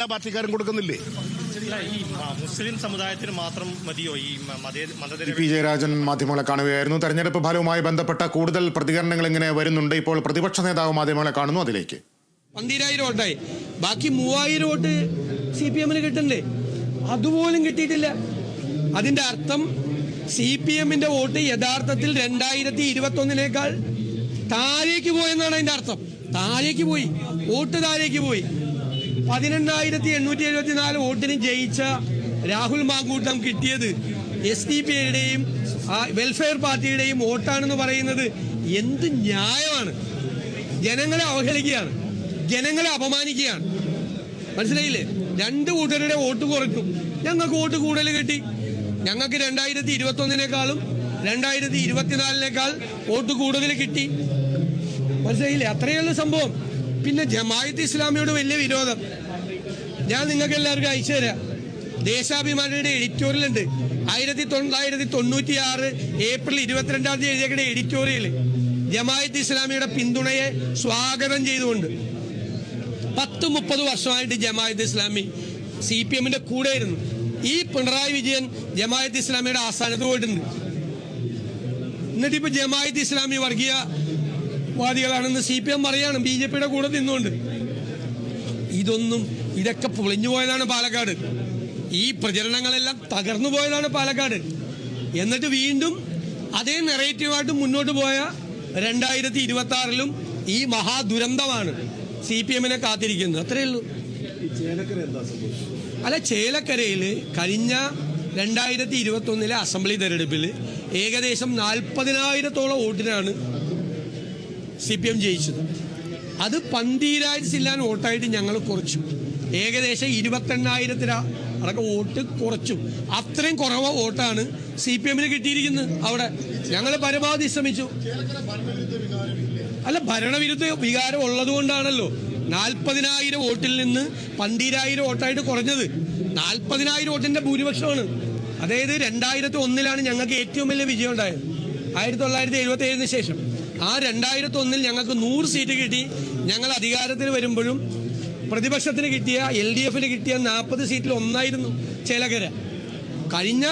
എല്ലാ പാർട്ടിക്കാരും കൊടുക്കുന്നില്ലേ? ഈ മുസ്ലിം സമുദായത്തിന് മാത്രം മതിയോ? ഈ പി ജയരാജൻ മാധ്യമങ്ങളെ കാണുകയായിരുന്നു. തെരഞ്ഞെടുപ്പ് ഫലവുമായി ബന്ധപ്പെട്ട കൂടുതൽ പ്രതികരണങ്ങൾ ഇങ്ങനെ വരുന്നുണ്ട്. ഇപ്പോൾ പ്രതിപക്ഷ നേതാവ് മാധ്യമങ്ങളെ കാണുന്നു അതിലേക്ക്. പന്തിരായിരം വോട്ടായി. ബാക്കി മൂവായിരം വോട്ട് സി പി എമ്മിന് കിട്ടണ്ടേ അതുപോലും കിട്ടിയിട്ടില്ല. അതിന്റെ അർത്ഥം സി പി എമ്മിന്റെ വോട്ട് യഥാർത്ഥത്തിൽ രണ്ടായിരത്തി ഇരുപത്തി ഒന്നിനേക്കാൾ താഴേക്ക് പോയെന്നാണ് അതിന്റെ അർത്ഥം. താഴേക്ക് പോയി. വോട്ട് താഴേക്ക് പോയി. പതിനെണ്ണായിരത്തി എണ്ണൂറ്റി എഴുപത്തി നാല് വോട്ടിന് ജയിച്ച രാഹുൽ മാങ്കൂട്ടം കിട്ടിയത് എസ് ഡി പി ഐയുടെയും വെൽഫെയർ പാർട്ടിയുടെയും വോട്ടാണെന്ന് പറയുന്നത് എന്ത് ന്യായമാണ്. ജനങ്ങളെ അവഹേളിക്കുകയാണ്. ജനങ്ങളെ അപമാനിക്കുകയാണ്. മനസ്സിലായില്ലേ? രണ്ട് കൂട്ടരുടെ വോട്ട് കുറയ്ക്കും. ഞങ്ങൾക്ക് വോട്ട് കൂടുതൽ കിട്ടി. ഞങ്ങൾക്ക് രണ്ടായിരത്തി ഇരുപത്തി ഒന്നിനേക്കാളും രണ്ടായിരത്തി ഇരുപത്തിനാലിനേക്കാൾ വോട്ട് കൂടുതൽ കിട്ടി. മനസ്സിലായില്ലേ? അത്രയുള്ള സംഭവം. പിന്നെ ജമായത്ത് ഇസ്ലാമിയോട് വലിയ വിരോധം. ഞാൻ നിങ്ങൾക്ക് എല്ലാവർക്കും അയച്ചു തരാം. ദേശാഭിമാനിയുടെ എഡിറ്റോറിയൽ ഉണ്ട്. ആയിരത്തി തൊള്ളായിരത്തി തൊണ്ണൂറ്റി ആറ് ഏപ്രിൽ ഇരുപത്തിരണ്ടാം തീയതി എഴുതിയ എഡിറ്റോറിയൽ ജമായത്ത് ഇസ്ലാമിയുടെ പിന്തുണയെ സ്വാഗതം ചെയ്തുകൊണ്ട് പത്ത് മുപ്പത് വർഷമായിട്ട് ജമായത്ത് ഇസ്ലാമി സി പി എമ്മിന്റെ കൂടെയായിരുന്നു. ഈ പിണറായി വിജയൻ ജമായത്ത് ഇസ്ലാമിയുടെ ആസ്ഥാനത്ത് പോയിട്ടുണ്ട്. എന്നിട്ട് ഇപ്പൊ ജമായത്ത് ഇസ്ലാമി വർഗീയ വാദികളാണെന്ന് സി പി എം പറയാണ് ബി ജെ പിയുടെ കൂടെ നിന്നുകൊണ്ട്. ഇതൊന്നും ഇതൊക്കെ പൊളിഞ്ഞു പോയതാണ് പാലക്കാട്. ഈ പ്രചരണങ്ങളെല്ലാം തകർന്നു പോയതാണ് പാലക്കാട്. എന്നിട്ട് വീണ്ടും അതേ നെറേറ്റീവായിട്ട് മുന്നോട്ട് പോയ രണ്ടായിരത്തി ഇരുപത്തി ആറിലും ഈ മഹാദുരന്തമാണ് സി പി എമ്മിനെ കാത്തിരിക്കുന്നത്. അത്രയേ ഉള്ളൂ. അല്ല ചേലക്കരയിൽ കഴിഞ്ഞ രണ്ടായിരത്തി ഇരുപത്തി ഒന്നിലെ അസംബ്ലി തെരഞ്ഞെടുപ്പിൽ ഏകദേശം നാൽപ്പതിനായിരത്തോളം വോട്ടിനാണ് സി പി എം ജയിച്ചത്. അത് പന്തീരായിരം ചില്ലാൻ വോട്ടായിട്ട് ഞങ്ങൾ കുറച്ചു. ഏകദേശം ഇരുപത്തെണ്ണായിരത്തിന്. അടക്കം വോട്ട് കുറച്ചു. അത്രയും കുറവ് വോട്ടാണ് സി പി എമ്മിന് കിട്ടിയിരിക്കുന്നത് അവിടെ. ഞങ്ങൾ പരമാവധി ശ്രമിച്ചു. അല്ല ഭരണവിരുദ്ധ വികാരം ഉള്ളത് കൊണ്ടാണല്ലോ. നാൽപ്പതിനായിരം വോട്ടിൽ നിന്ന് പന്തീരായിരം വോട്ടായിട്ട് കുറഞ്ഞത്. നാൽപ്പതിനായിരം വോട്ടിന്റെ ഭൂരിപക്ഷമാണ്. അതായത് രണ്ടായിരത്തി ഒന്നിലാണ് ഞങ്ങൾക്ക് ഏറ്റവും വലിയ വിജയം ഉണ്ടായത്. ആയിരത്തി തൊള്ളായിരത്തി എഴുപത്തി ഏഴിന് ശേഷം. ആ രണ്ടായിരത്തി ഒന്നിൽ ഞങ്ങൾക്ക് നൂറ് സീറ്റ് കിട്ടി. ഞങ്ങൾ അധികാരത്തിൽ വരുമ്പോഴും പ്രതിപക്ഷത്തിന് കിട്ടിയ എൽ ഡി എഫിന് കിട്ടിയ നാൽപ്പത് സീറ്റിൽ ഒന്നായിരുന്നു ചേലക്കര കഴിഞ്ഞ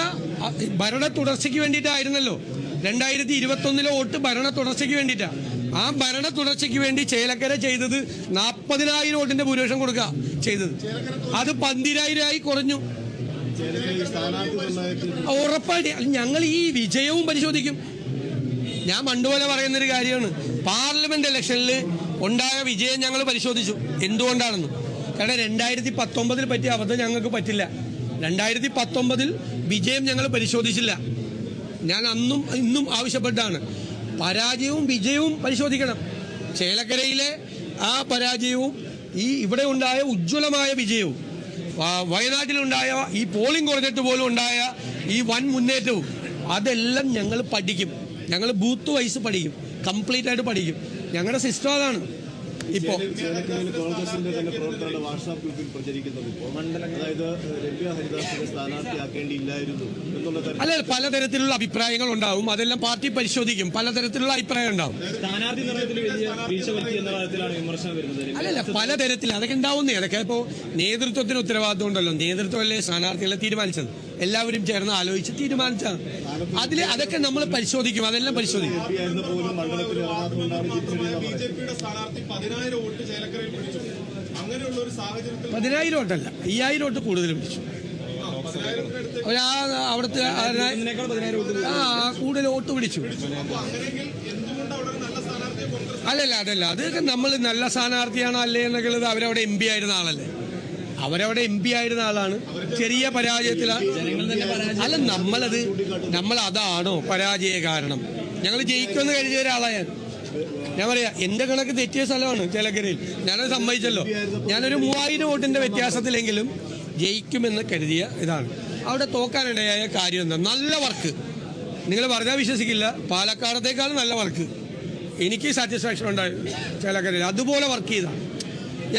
ഭരണ തുടർച്ചയ്ക്ക് വേണ്ടിയിട്ടായിരുന്നല്ലോ. രണ്ടായിരത്തി ഇരുപത്തി ഒന്നിലെ വോട്ട് ഭരണ തുടർച്ചയ്ക്ക് വേണ്ടിയിട്ടാണ് ആ ഭരണ തുടർച്ചയ്ക്ക് വേണ്ടി ചേലക്കര ചെയ്തത് നാൽപ്പതിനായിരം വോട്ടിന്റെ ഭൂരിപക്ഷം കൊടുക്കുക ചെയ്തത്. അത് പന്തിരായിരം ആയി കുറഞ്ഞു. ഉറപ്പായിട്ട്. ഞങ്ങൾ ഈ വിജയവും പരിശോധിക്കും. ഞാൻ പണ്ടുപോലെ പറയുന്നൊരു കാര്യമാണ്. പാർലമെന്റ് ഇലക്ഷനിൽ ഉണ്ടായ വിജയം ഞങ്ങൾ പരിശോധിച്ചു. എന്തുകൊണ്ടാണെന്ന്? കാരണം രണ്ടായിരത്തി പത്തൊമ്പതിൽ പറ്റിയ അബദ്ധം ഞങ്ങൾക്ക് പറ്റില്ല. രണ്ടായിരത്തി പത്തൊമ്പതിൽ വിജയം ഞങ്ങൾ പരിശോധിച്ചില്ല. ഞാൻ അന്നും ഇന്നും ആവശ്യപ്പെട്ടാണ്. പരാജയവും വിജയവും പരിശോധിക്കണം. ചേലക്കരയിലെ ആ പരാജയവും ഈ ഇവിടെ ഉണ്ടായ ഉജ്ജ്വലമായ വിജയവും വയനാട്ടിലുണ്ടായ ഈ പോളിംഗ് കുറഞ്ഞിട്ട് പോലും ഉണ്ടായ ഈ വൻ മുന്നേറ്റവും അതെല്ലാം ഞങ്ങൾ പഠിക്കും. ഞങ്ങൾ ബൂത്ത് വൈസ് പഠിക്കും. കംപ്ലീറ്റ് ആയിട്ട് പഠിക്കും. ഞങ്ങളുടെ സിസ്റ്റം അതാണ്. ഇപ്പോ ചേലക്കരയിൽ കോൺഗ്രസിന്റെ തന്നെ പ്രവർത്തകരുടെ വാട്സാപ്പ് ഗ്രൂപ്പിൽ പ്രചരിക്കുന്നത് ഇപ്പോൾ അതായത് രമ്യ ഹരിദാസിനെ സ്ഥാനാർത്ഥിയാക്കേണ്ടിയില്ലായിരുന്നു എന്നുള്ള അല്ല പലതരത്തിലുള്ള അഭിപ്രായങ്ങൾ ഉണ്ടാവും. അതെല്ലാം പാർട്ടി പരിശോധിക്കും. പലതരത്തിലുള്ള അഭിപ്രായം ഉണ്ടാവും. സ്ഥാനാർത്ഥി അല്ലല്ല പലതരത്തിൽ അതൊക്കെ ഉണ്ടാവുന്നേ. അതൊക്കെ ഇപ്പോ നേതൃത്വത്തിന് ഉത്തരവാദിത്വം ഉണ്ടല്ലോ. നേതൃത്വമല്ലേ സ്ഥാനാർത്ഥികളെ തീരുമാനിച്ചത്? എല്ലാവരും ചേർന്ന് ആലോചിച്ച് തീരുമാനിച്ചതാണ്. അതിൽ അതൊക്കെ നമ്മൾ പരിശോധിക്കും. അതെല്ലാം പരിശോധിക്കും. പതിനായിരം വോട്ട് ചേലക്കരയിൽ പിടിച്ചു. അങ്ങനെയുള്ള ഒരു സാഹചര്യത്തിൽ പതിനായിരം വോട്ടല്ല അയ്യായിരം വോട്ട് കൂടുതൽ പിടിച്ചു. അവിടുത്തെ ആ ആ, കൂടുതൽ വോട്ട് പിടിച്ചു. അല്ലല്ല അതല്ല. അത് നമ്മൾ നല്ല സ്ഥാനാർത്ഥിയാണോ അല്ലേ എന്നുള്ളത് അവരവിടെ എം പി ആയിരുന്ന ആളല്ലേ. അവരവിടെ എം പി ആയിരുന്ന ആളാണ്. ചെറിയ പരാജയത്തിലാണ് അല്ല നമ്മളത് നമ്മൾ അതാണോ പരാജയ കാരണം? ഞങ്ങൾ ജയിക്കുമെന്ന് കരുതിയ ഒരാളാണ് ഞാൻ പറയാ എന്റെ കണക്ക് തെറ്റിയ സ്ഥലമാണ് ചേലക്കരയിൽ. ഞാനത് സമ്മതിച്ചല്ലോ. ഞാനൊരു മൂവായിരം വോട്ടിന്റെ വ്യത്യാസത്തിലെങ്കിലും ജയിക്കുമെന്ന് കരുതിയ ഇതാണ്. അവിടെ തോക്കാനിടയായ കാര്യം എന്താ? നല്ല വർക്ക് നിങ്ങൾ പറഞ്ഞാൽ വിശ്വസിക്കില്ല. പാലക്കാടത്തേക്കാൾ നല്ല വർക്ക് എനിക്ക് സാറ്റിസ്ഫാക്ഷൻ ഉണ്ടായി ചേലക്കരയിൽ. അതുപോലെ വർക്ക് ചെയ്താണ്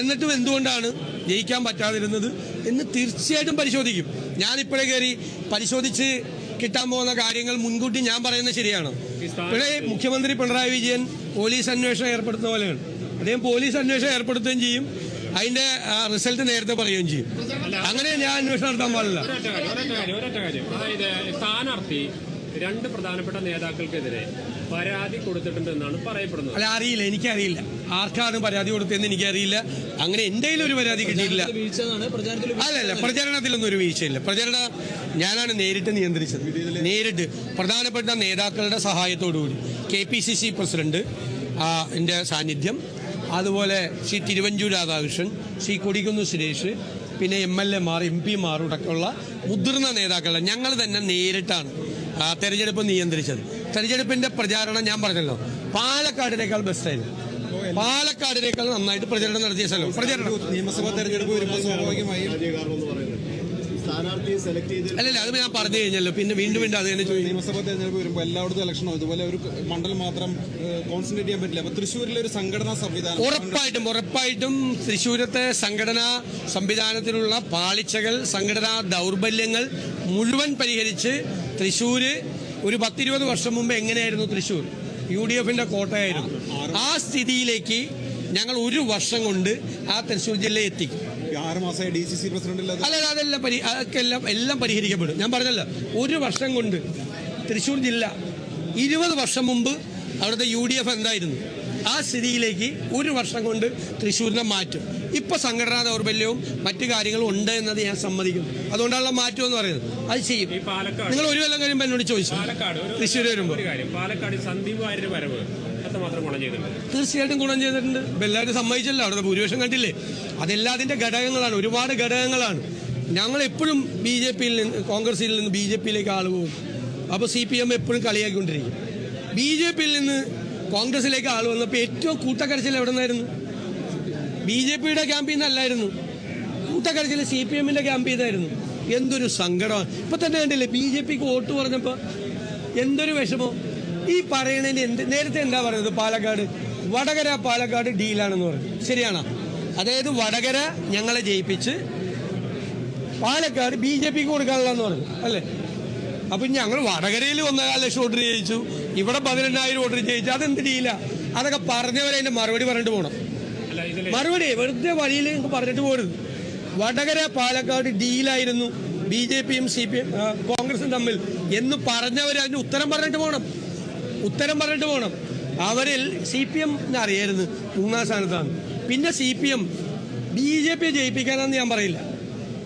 എന്നിട്ടും എന്തുകൊണ്ടാണ് ജയിക്കാൻ പറ്റാതിരുന്നത് എന്ന് തീർച്ചയായിട്ടും പരിശോധിക്കും. ഞാനിപ്പോഴേ കയറി പരിശോധിച്ച് കിട്ടാൻ പോകുന്ന കാര്യങ്ങൾ മുൻകൂട്ടി ഞാൻ പറയുന്നത് ശരിയാണ്. ഇവിടെ മുഖ്യമന്ത്രി പിണറായി വിജയൻ പോലീസ് അന്വേഷണം ഏർപ്പെടുത്തുന്ന പോലെയാണ്. അദ്ദേഹം പോലീസ് അന്വേഷണം ഏർപ്പെടുത്തുകയും ചെയ്യും. അതിന്റെ റിസൾട്ട് നേരത്തെ പറയുകയും ചെയ്യും. അങ്ങനെ ഞാൻ അന്വേഷണം നടത്താൻ പാടില്ല. സ്ഥാനാർത്ഥി രണ്ട് പ്രധാനപ്പെട്ട നേതാക്കൾക്കെതിരെ പരാതി കൊടുത്തിട്ടുണ്ട് എന്നാണ് പറയപ്പെടുന്നത്. അല്ല അറിയില്ല എനിക്കറിയില്ല. ആർക്കാണ് പരാതി കൊടുത്തതെന്ന് എനിക്കറിയില്ല. അങ്ങനെ എന്റെ ഒരു പരാതി കിട്ടിയിട്ടില്ല. അല്ല. പ്രചരണത്തിലൊന്നും ഒരു വീഴ്ചയില്ല. പ്രചരണ ഞാനാണ് നേരിട്ട് നിയന്ത്രിച്ചത്. നേരിട്ട്. പ്രധാനപ്പെട്ട നേതാക്കളുടെ സഹായത്തോടുകൂടി. K P C C president എന്റെ സാന്നിധ്യം. അതുപോലെ ശ്രീ തിരുവഞ്ചൂർ രാധാകൃഷ്ണൻ ശ്രീ കൊടിക്കുന്ന് സുരേഷ് പിന്നെ എം എൽ എമാർ എം പിമാർ അടക്കമുള്ള മുതിർന്ന നേതാക്കളുടെ ഞങ്ങൾ തന്നെ നേരിട്ടാണ് തെരഞ്ഞെടുപ്പ് നിയന്ത്രിച്ചത്. തെരഞ്ഞെടുപ്പിന്റെ പ്രചാരണം ഞാൻ പറഞ്ഞല്ലോ. പാലക്കാടിനേക്കാൾ ബെസ്റ്റായിരുന്നു പാലക്കാടിനേക്കാൾ നന്നായിട്ട് പ്രചരണം നടത്തിയ സ്ഥലം. പ്രചരണം. നിയമസഭാ തെരഞ്ഞെടുപ്പ് വരുമ്പോൾ സ്വാഭാവികമായും അല്ലല്ല അത് ഞാൻ പറഞ്ഞു കഴിഞ്ഞല്ലോ. പിന്നെ വീണ്ടും വീണ്ടും അത് തന്നെ ചോദിക്കും നിയമസഭാ തെരഞ്ഞെടുപ്പ് വരുമ്പോൾ എല്ലായിടത്തും ഇലക്ഷനോ ഇതുപോലെ ഒരു മണ്ഡലം മാത്രം കോൺസെൻട്രേറ്റ് ചെയ്യാൻ പറ്റില്ല. അപ്പൊ തൃശ്ശൂരിലെ ഒരു സംഘടനാ സംവിധാനം. ഉറപ്പായിട്ടും ഉറപ്പായിട്ടും തൃശ്ശൂരത്തെ സംഘടനാ സംവിധാനത്തിലുള്ള പാളിച്ചകൾ സംഘടനാ ദൗർബല്യങ്ങൾ മുഴുവൻ പരിഹരിച്ച് തൃശ്ശൂർ ഒരു പത്തിരുപത് വർഷം മുമ്പ് എങ്ങനെയായിരുന്നു തൃശ്ശൂർ? യു ഡി എഫിന്റെ കോട്ടയായിരുന്നു. ആ സ്ഥിതിയിലേക്ക് ഞങ്ങൾ ഒരു വർഷം കൊണ്ട് ആ തൃശ്ശൂർ ജില്ലയെ എത്തിക്കും അല്ല? അതെല്ലാം പരി അതൊക്കെല്ലാം എല്ലാം എല്ലാം പരിഹരിക്കപ്പെടും. ഞാൻ പറഞ്ഞല്ലോ ഒരു വർഷം കൊണ്ട് തൃശ്ശൂർ ജില്ല ഇരുപത് വർഷം മുമ്പ് അവിടുത്തെ യു ഡി എഫ് എന്തായിരുന്നു? ആ സ്ഥിതിയിലേക്ക് ഒരു വർഷം കൊണ്ട് തൃശ്ശൂരിനെ മാറ്റും. ഇപ്പൊ സംഘടനാ ദൗർബല്യവും മറ്റു കാര്യങ്ങളും ഉണ്ട് എന്നത് ഞാൻ സമ്മതിക്കും അതുകൊണ്ടാണല്ലോ മാറ്റം എന്ന് പറയുന്നത്. അത് ചെയ്യും. നിങ്ങൾ ഒരു കൊല്ലം കഴിയുമ്പോൾ എന്നോട് ചോദിച്ചു. തൃശ്ശൂർ വരുമ്പോൾ പാലക്കാട് സന്ദീപ് വാര്യരുടെ വരവ് തീർച്ചയായിട്ടും ഗുണം ചെയ്തിട്ടുണ്ട്. ഇപ്പൊ എല്ലാവരും സമ്മതിച്ചല്ലോ അവിടെ ഭൂരിപക്ഷം കണ്ടില്ലേ? അതെല്ലാം അതിന്റെ ഘടകങ്ങളാണ്. ഒരുപാട് ഘടകങ്ങളാണ്. ഞങ്ങൾ എപ്പോഴും ബി ജെ പിയിൽ നിന്ന് കോൺഗ്രസിൽ നിന്ന് ബി ജെ പിയിലേക്ക് ആൾ പോകും. അപ്പോൾ സി പി എം എപ്പോഴും കളിയാക്കിക്കൊണ്ടിരിക്കും. ബി ജെ പിയിൽ നിന്ന് കോൺഗ്രസിലേക്ക് ആൾ വന്നപ്പോൾ ഏറ്റവും കൂട്ടക്കരച്ചിൽ എവിടെ നിന്നായിരുന്നു ബി ജെ പിയുടെ ക്യാമ്പിൽ നിന്നല്ലായിരുന്നു കൂട്ടക്കരച്ചിൽ സി പി എമ്മിന്റെ ക്യാമ്പിൽ നിന്നായിരുന്നു എന്തൊരു സങ്കടമാണ് ഇപ്പൊ തന്നെ കണ്ടില്ലേ ബി ജെ പിക്ക് വോട്ട് പറഞ്ഞപ്പോൾ എന്തൊരു വിഷമം. ഈ പറയണതിന് എന്ത് നേരത്തെ എന്താ പറയുന്നത്? പാലക്കാട് വടകര പാലക്കാട് ഡീലാണെന്ന് പറഞ്ഞു. ശരിയാണോ? അതായത് വടകര ഞങ്ങളെ ജയിപ്പിച്ച് പാലക്കാട് ബി ജെ പിക്ക് കൊടുക്കാനുള്ളതെന്ന് പറഞ്ഞു. അല്ലേ? അപ്പൊ ഞങ്ങൾ വടകരയിൽ ഒന്നേകാൽ ലക്ഷം വോട്ട് ജയിച്ചു. ഇവിടെ പതിനെണ്ണായിരം വോട്ട് ജയിച്ചു. അതെന്ത് ഡീല? അതൊക്കെ പറഞ്ഞവരെ അതിന്റെ മറുപടി പറഞ്ഞിട്ട് പോകണം മറുപടി വെറുതെ വഴിയിൽ പറഞ്ഞിട്ട് പോരുത്. വടകര പാലക്കാട് ഡീലായിരുന്നു ബി ജെ പിയും സി പി എം കോൺഗ്രസും തമ്മിൽ. എന്ന് പറഞ്ഞവർ അതിന് ഉത്തരം പറഞ്ഞിട്ട് പോകണം ഉത്തരം പറഞ്ഞിട്ട് പോകണം അവരിൽ സി പി എം അറിയായിരുന്നു മൂന്നാം സ്ഥാനത്താണ്. പിന്നെ C P M B J പിയെ ജയിപ്പിക്കാനാന്ന് ഞാൻ പറയില്ല.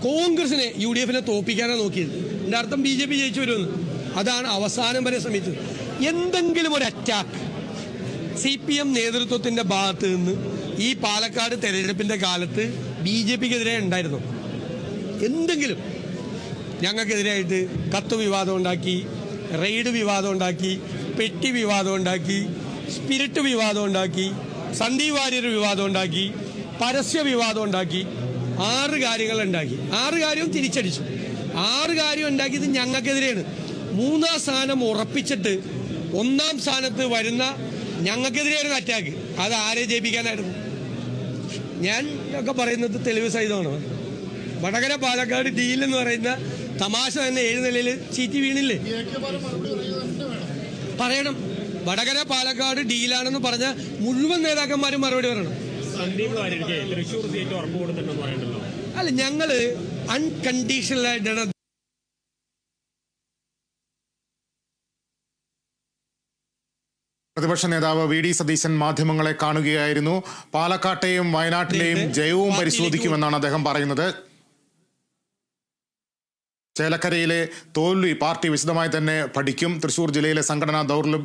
കോൺഗ്രസിനെ യു ഡി എഫിനെ തോപ്പിക്കാനാണ് നോക്കിയത്. എന്റെ അർത്ഥം ബി ജെ പി ജയിച്ചു വരുമെന്ന്. അതാണ് അവസാനം വരെ ശ്രമിച്ചത്. എന്തെങ്കിലും ഒരു അറ്റാക്ക് സി പി എം നേതൃത്വത്തിന്റെ ഭാഗത്ത് നിന്ന് ഈ പാലക്കാട് തെരഞ്ഞെടുപ്പിന്റെ കാലത്ത് ബി ജെ പിക്കെതിരെ ഉണ്ടായിരുന്നു. എന്തെങ്കിലും ഞങ്ങൾക്കെതിരായിട്ട് കത്ത് വിവാദം ഉണ്ടാക്കി റെയ്ഡ് വിവാദം ഉണ്ടാക്കി പെട്ടി വിവാദം ഉണ്ടാക്കി സ്പിരിറ്റ് വിവാദം ഉണ്ടാക്കി സന്ദീപ് വാര്യർ വിവാദം ഉണ്ടാക്കി പരസ്യ വിവാദം ഉണ്ടാക്കി ആറ് കാര്യങ്ങൾ ഉണ്ടാക്കി. ആറ് കാര്യവും തിരിച്ചടിച്ചു. ആറ് കാര്യം ഉണ്ടാക്കിയത് ഞങ്ങൾക്കെതിരെയാണ്. മൂന്നാം സ്ഥാനം ഉറപ്പിച്ചിട്ട് ഒന്നാം സ്ഥാനത്ത് വരുന്ന ഞങ്ങൾക്കെതിരെയായിരുന്നു അറ്റാക്ക് അത് ആരെ ജയിപ്പിക്കാനായിരുന്നു? ഞാൻ ഒക്കെ പറയുന്നത് തെളിവ് സഹിതമാണ്. വടകര പാലക്കാട് ഡീൽ എന്ന് പറയുന്ന തമാശ തന്നെ ഏഴ് നിലയിൽ ചീറ്റി വീണില്ലേ? പറയണം. വടകര പാലക്കാട് ഡീലാണെന്ന് പറഞ്ഞ മുഴുവൻ നേതാക്കന്മാരും മറുപടി പറയണം. അല്ല ഞങ്ങൾ അൺകണ്ടീഷണൽ ആയിട്ടാണ് പ്രതിപക്ഷ നേതാവ് വി ഡി സതീശൻ മാധ്യമങ്ങളെ കാണുകയായിരുന്നു. പാലക്കാട്ടെയും വയനാട്ടിലെയും ജയവും പരിശോധിക്കുമെന്നാണ് അദ്ദേഹം പറയുന്നത്. ചേലക്കരയിലെ തോൽവി പാർട്ടി വിശദമായി തന്നെ പഠിക്കും. തൃശൂർ ജില്ലയിലെ സംഘടനാ ദൗർല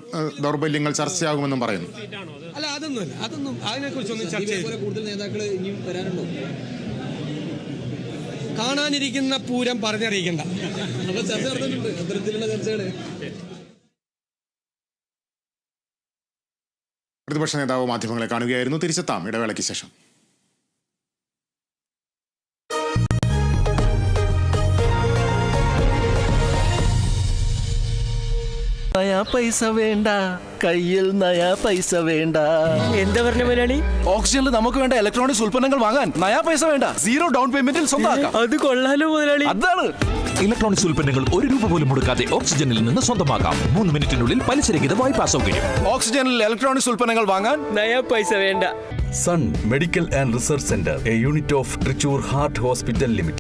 ദൗർബല്യങ്ങൾ ചർച്ചയാകുമെന്നും പറയുന്നു. അല്ല അതൊന്നുമല്ല. അതൊന്നും ചർച്ച കൂടുതൽ നേതാക്കൾ ഇനിയും വരാനുണ്ടോ? കാണാനിരിക്കുന്ന പൂരം പറഞ്ഞറിയിക്കണ്ട. അപ്പൊ ചർച്ച നടന്നിട്ടുണ്ട്. അത്തരത്തിലുള്ള ചർച്ചകൾ. പ്രതിപക്ഷ നേതാവ് മാധ്യമങ്ങളെ കാണുകയായിരുന്നു തിരിച്ചെത്താം ഇടവേളയ്ക്ക് ശേഷം നയാ പൈസ വേണ്ട. കയ്യിൽ നയാ പൈസ വേണ്ട. എന്താ പറഞ്ഞ മലയാളി ഓക്സിജനിൽ നമുക്ക് വേണ്ട ഇലക്ട്രോണിക്സ് ഉൽപ്പന്നങ്ങൾ വാങ്ങാൻ നയാ പൈസ വേണ്ട. സീറോ ഡൗൺ പേയ്മെന്റിൽ സ്വന്തമാക്കാം. അത് കൊള്ളാലോ മുതലാളി അതാണ്. ഇലക്ട്രോണിക്സ് ഉൽപ്പന്നങ്ങൾ ഒരു രൂപ പോലും മുടക്കാതെ ഓക്സിജനിൽ നിന്ന് സ്വന്തമാക്കാം. മൂന്ന് മിനിറ്റിനുള്ളിൽ പലിശരഹിത വായ്പാ സൗകര്യം. ഓക്സിജനിൽ ഇലക്ട്രോണിക്സ് ഉൽപ്പന്നങ്ങൾ വാങ്ങാൻ നയാ പൈസ വേണ്ട. Sun Medical and Research Centre a unit of Trichur heart hospital limited